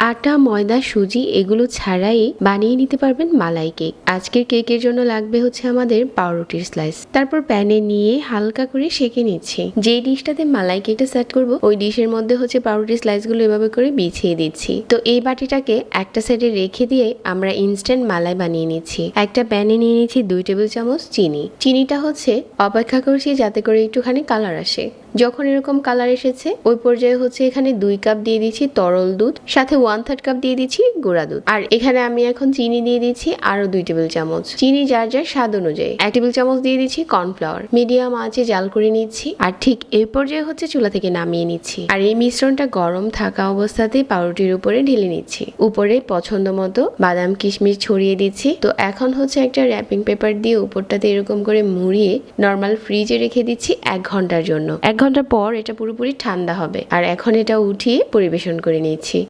আটা, ময়দা, সুজি এগুলো ছাড়াই বানিয়ে নিতে পারবেন মালাই কেক। আজকের কেকের জন্য লাগবে হচ্ছে আমাদের পাউরুটির স্লাইস তারপর প্যানে নিয়ে হালকা করে সেঁকে নিচ্ছি। যে ডিশটাতে মালাই কেকটা সেট করব, ওই ডিশের মধ্যে হচ্ছে পাউরুটির স্লাইসগুলো এভাবে করে বিছিয়ে দিচ্ছি। তো এই বাটিটাকে একটা সাইডে রেখে দিয়ে আমরা ইনস্ট্যান্ট মালাই বানিয়ে নিচ্ছি। একটা প্যানে নিয়ে নিচ্ছি দুই টেবিল চামচ চিনি। চিনিটা হচ্ছে অপেক্ষা করছি যাতে করে একটুখানি কালার আসে। যখন এরকম কালার এসেছে, ওই পর্যায়ে হচ্ছে এখানে দুই কাপ দিয়ে দিচ্ছি তরল দুধ, সাথে ওয়ান থার্ড কাপ দিয়ে দিচ্ছি গুঁড়া দুধ। আর এখানে আমি এখন চিনি দিয়ে দিচ্ছি আরও দুই টেবিল চামচ। চিনি যার যার স্বাদ অনুযায়ী। এক টেবিল চামচ দিয়ে দিচ্ছি কর্নফ্লাওয়ার মিডিয়াম আঁচে জাল করে নিচ্ছি। আর ঠিক এই পর্যায়ে হচ্ছে চুলা থেকে নামিয়ে নিচ্ছি। আর এই মিশ্রণটা গরম থাকা অবস্থাতেই পাউরুটির উপরে ঢেলে নিচ্ছি। উপরে পছন্দ মতো বাদাম, কিশমিশ ছড়িয়ে দিচ্ছি। তো এখন হচ্ছে একটা র্যাপিং পেপার দিয়ে উপরটাতে এরকম করে মুড়িয়ে নর্মাল ফ্রিজে রেখে দিচ্ছি এক ঘণ্টার জন্য। এক ঘণ্টা পর এটা পুরোপুরি ঠান্ডা হবে। আর এখন এটা উঠিয়ে পরিবেশন করে নিচ্ছি।